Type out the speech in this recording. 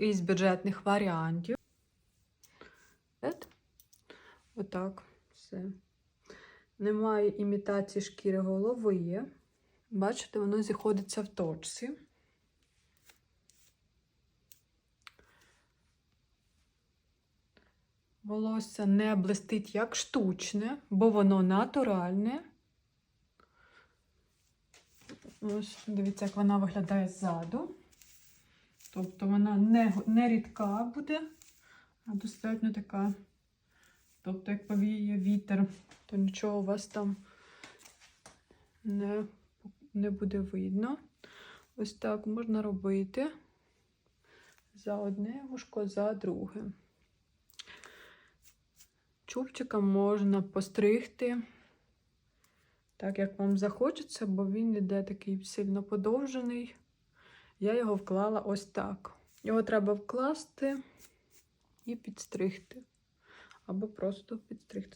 із бюджетних варіантів. От. Отак все. Немає імітації шкіри голови. Бачите, воно зіходиться в точці. Волосся не блистить як штучне, бо воно натуральне. Ось, дивіться, як вона виглядає ззаду. Тобто вона не, не рідка буде, а достатньо така. Тобто, як повіє вітер, то нічого у вас там не, не буде видно. Ось так можна робити за одне вушко, за друге. Чубчика можна постригти, так як вам захочеться, бо він іде такий сильно подовжений. Я його вклала ось так. Його треба вкласти і підстригти. Або просто підстригти.